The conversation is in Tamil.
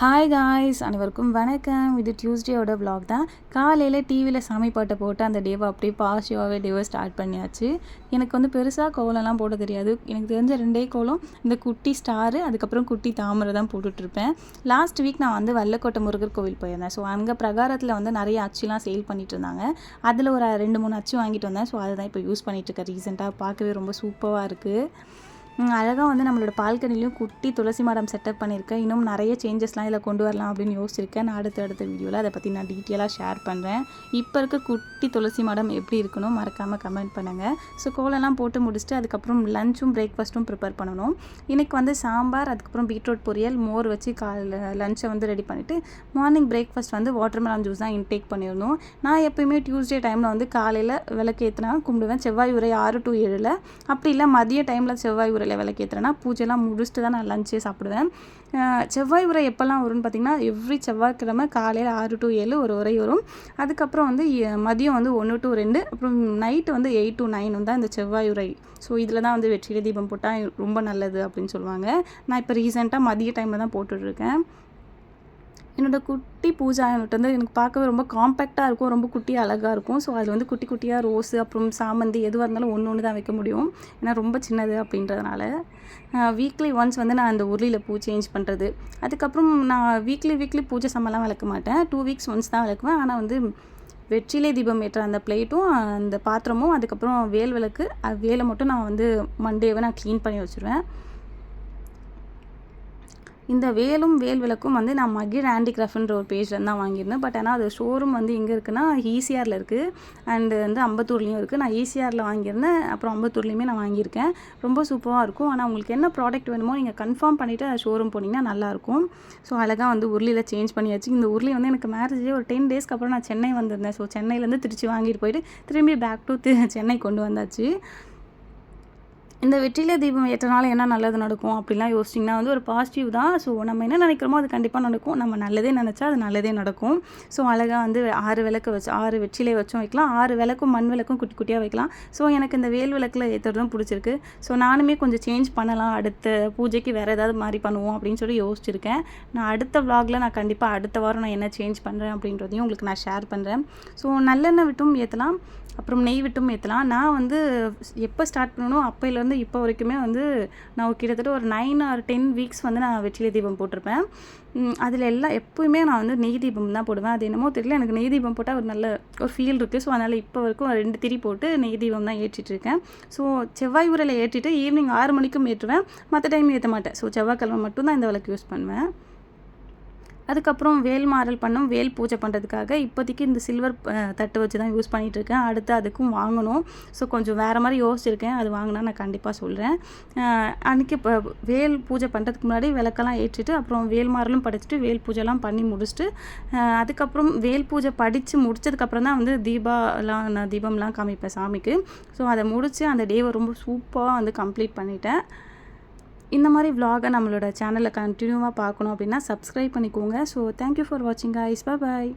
ஹாய் காய்ஸ் அனைவருக்கும் வணக்கம். இது டியூஸ்டேயோட vlog தான். காலையில் டிவியில் சாமி பாட்டை போட்டு அந்த டேவை அப்படியே பாசிட்டிவாகவே டேவை ஸ்டார்ட் பண்ணியாச்சு. எனக்கு வந்து பெருசாக கோலம்லாம் போட தெரியாது. எனக்கு தெரிஞ்ச ரெண்டே கோலம் இந்த குட்டி ஸ்டாரு அதுக்கப்புறம் குட்டி தாமரை தான் போட்டுட்ருப்பேன். லாஸ்ட் வீக் நான் வந்து வல்லக்கோட்டை முருகர் கோவில் போயிருந்தேன். ஸோ அங்கே பிரகாரத்தில் வந்து நிறைய அச்சுலாம் சேல் பண்ணிட்டு இருந்தாங்க. அதில் ஒரு ரெண்டு மூணு அச்சு வாங்கிட்டு வந்தேன். ஸோ அதை தான் இப்போ யூஸ் பண்ணிகிட்ருக்கேன் ரீசெண்டாக பார்க்கவே ரொம்ப சூப்பராக இருக்குது அழகாக வந்து நம்மளோட பால்கனிலையும் குட்டி துளசி மரம் செட்டப் பண்ணியிருக்கேன் இன்னும் நிறைய சேஞ்சஸ்லாம் இதில் கொண்டு வரலாம் அப்படின்னு யோசிச்சிருக்கேன். நான் அடுத்த அடுத்த வீடியோவில் அதை பற்றி நான் டீட்டெயிலாக ஷேர் பண்ணுறேன் இப்போ இருக்க குட்டி துளசி மரம் எப்படி இருக்கணும் மறக்காமல் கமெண்ட் பண்ணுங்கள் ஸோ கோலெல்லாம் போட்டு முடிச்சுட்டு அதுக்கப்புறம் லஞ்சும் பிரேக்ஃபாஸ்ட்டும் ப்ரிப்பேர் பண்ணணும். இன்றைக்கி வந்து சாம்பார் அதுக்கப்புறம் பீட்ரூட் பொரியல் மோர் வச்சு காலையில் லஞ்சை வந்து ரெடி பண்ணிவிட்டு மார்னிங் பிரேக்ஃபாஸ்ட் வந்து வாட்டர் மெலன் ஜூஸ் தான் இன்டேக் பண்ணியிருந்தோம் நான் எப்பயுமே டியூஸ்டே டைமில் வந்து காலையில் விளக்கேற்றினா கும்பிடுவேன். செவ்வாய் உரை ஆறு டு ஏழில். அப்படி இல்லை மதிய டைமில் செவ்வாய் உரை விளக்கு ஏற்றுறேன்னா பூஜைலாம் முடிச்சுட்டு தான் நான் லஞ்சே சாப்பிடுவேன். செவ்வாய் உரை எப்போல்லாம் வரும்னு பார்த்தீங்கன்னா எவ்ரி செவ்வாய்க்கிழமை காலையில் ஆறு டு ஏழு ஒரு உரை வரும். அதுக்கப்புறம் வந்து மதியம் வந்து ஒன்று டு ரெண்டு அப்புறம் நைட்டு வந்து எயிட் டு நைன் தான் இந்த செவ்வாய் உரை. ஸோ இதில் தான் வந்து வெற்றிலை தீபம் போட்டால் ரொம்ப நல்லது அப்படின்னு சொல்லுவாங்க. நான் இப்போ ரீசெண்டாக மதிய டைமில் தான் போட்டுட்ருக்கேன் என்னோட குட்டி பூஜா வந்து எனக்கு பார்க்கவே ரொம்ப காம்பேக்டாக இருக்கும் ரொம்ப குட்டி அழகாக இருக்கும். ஸோ அதில் வந்து குட்டி குட்டியாக ரோஸு அப்புறம் சாமந்தி எதுவாக இருந்தாலும் ஒன்று ஒன்று தான் வைக்க முடியும். ஏன்னா ரொம்ப சின்னது அப்படின்றதுனால. வீக்லி ஒன்ஸ் வந்து நான் அந்த உருளியில் பூ சேஞ்ச் பண்ணுறது அதுக்கப்புறம் நான் வீக்லி வீக்லி பூஜை சம்மெல்லாம் விளக்க மாட்டேன். டூ வீக்ஸ் ஒன்ஸ் தான் விளக்குவேன் ஆனால் வந்து வெற்றிலை தீபம் ஏற்ற அந்த பிளேட்டும் அந்த பாத்திரமும் அதுக்கப்புறம் வேல் விளக்கு அது வேலை மட்டும் நான் வந்து மண்டேவை நான் க்ளீன் பண்ணி வச்சுருவேன். இந்த வேலும் வேல் விளக்கும் வந்து நான் மகிழ் ஹேண்டிகிராஃப்ட்ன்ற ஒரு பேஜில் தான் வாங்கியிருந்தேன். பட் ஆனால் அது ஷோரூம் வந்து எங்கே இருக்குன்னா ஈசிஆரில் இருக்குது அண்டு வந்து அம்பத்தூர்லேயும் இருக்குது நான் ஈசிஆரில் வாங்கியிருந்தேன். அப்புறம் அம்பத்தூர்லேயுமே நான் வாங்கியிருக்கேன். ரொம்ப சூப்பராக இருக்கும். ஆனால் உங்களுக்கு என்ன ப்ராடக்ட் வேணுமோ நீங்கள் கன்ஃபார்ம் பண்ணிவிட்டு ஷோரூம் போனீங்கன்னா நல்லாயிருக்கும் ஸோ அழகாக வந்து உருளியில் சேஞ்ச் பண்ணியாச்சு. இந்த உருளி வந்து எனக்கு மேரேஜே ஒரு டென் டேஸ்க்கு அப்புறம் நான் சென்னை வந்திருந்தேன். ஸோ சென்னையிலேருந்து திருச்சி வாங்கிட்டு போயிட்டு திரும்பி பேக் டு சென்னை கொண்டு வந்தாச்சு. இந்த வெற்றில தீபம் ஏற்றனால என்ன நல்லது நடக்கும் அப்படிலாம் யோசிச்சிங்கன்னா வந்து ஒரு பாசிட்டிவ் தான். ஸோ நம்ம என்ன நினைக்கிறோமோ அது கண்டிப்பாக நடக்கும். நம்ம நல்லதே நினச்சா அது நல்லதே நடக்கும். ஸோ அழகாக வந்து ஆறு விளக்கு வச்சு ஆறு வெற்றிலை வச்சும் வைக்கலாம். ஆறு விளக்கும் மண் விளக்கும் குட்டி குட்டியாக வைக்கலாம். ஸோ எனக்கு இந்த வேல் விளக்கில் ஏற்றுறதும் பிடிச்சிருக்கு. ஸோ நானுமே கொஞ்சம் சேஞ்ச் பண்ணலாம். அடுத்த பூஜைக்கு வேறு ஏதாவது மாதிரி பண்ணுவோம் அப்படின்னு சொல்லி யோசிச்சிருக்கேன். நான் அடுத்த விளாகில் நான் கண்டிப்பாக அடுத்த வாரம் நான் என்ன சேஞ்ச் பண்ணுறேன் அப்படின்றதையும் உங்களுக்கு நான் ஷேர் பண்ணுறேன் ஸோ நல்லெண்ணெய் விட்டும் ஏற்றலாம் அப்புறம் நெய் விட்டும் ஏற்றலாம் நான் வந்து எப்போ ஸ்டார்ட் பண்ணணும் அப்போலேருந்து இப்போ வரைக்குமே வந்து நான் கிட்டத்தட்ட ஒரு நைன் ஆர் டென் வீக்ஸ் வந்து நான் வெற்றிலை தீபம் போட்டிருப்பேன். அதில் எல்லாம் எப்போயுமே நான் வந்து நெய் தீபம் தான் போடுவேன். அது என்னமோ தெரியல. எனக்கு நெய் தீபம் போட்டால் ஒரு நல்ல ஒரு ஃபீல் இருக்குது ஸோ அதனால் இப்போ வரைக்கும் ரெண்டு திரி போட்டு நெய் தீபம் தான் ஏற்றிட்டு இருக்கேன். ஸோ செவ்வாய் உரையில் ஏற்றிட்டு ஈவினிங் ஆறு மணிக்கும் ஏற்றுவேன். மற்ற டைம் ஏற்ற மாட்டேன். ஸோ செவ்வாய்க்கிழமை மட்டும் தான் இந்த விளக்கு யூஸ் பண்ணுவேன். அதுக்கப்புறம் வேல் மாறல் பண்ணோம். வேல் பூஜை பண்ணுறதுக்காக இப்போதைக்கு இந்த சில்வர் தட்டு வச்சு தான் யூஸ் பண்ணிகிட்டு இருக்கேன் அடுத்து அதுக்கும் வாங்கணும். ஸோ கொஞ்சம் வேறு மாதிரி யோசிச்சிருக்கேன். அது வாங்கினா நான் கண்டிப்பாக சொல்கிறேன் அன்றைக்கி இப்போ வேல் பூஜை பண்ணுறதுக்கு முன்னாடி விளக்கெல்லாம் ஏற்றிட்டு அப்புறம் வேல் மாறலும் படிச்சுட்டு வேல் பூஜைலாம் பண்ணி முடிச்சுட்டு அதுக்கப்புறம் வேல் பூஜை படித்து முடிச்சதுக்கப்புறம் தான் வந்து தீபாலாம் நான் தீபம்லாம் காமிப்பேன் சாமிக்கு. ஸோ அதை முடித்து அந்த டேவை ரொம்ப சூப்பராக வந்து கம்ப்ளீட் பண்ணிட்டேன். இந்த மாதிரி விலாகை நம்மளோட சேனலில் கண்டினியூவாக பார்க்கணும் அப்படின்னா சப்ஸ்கிரைப் பண்ணிக்கோங்க. ஸோ தேங்க்யூ ஃபார் வாட்சிங் ஐஸ் பா பாய்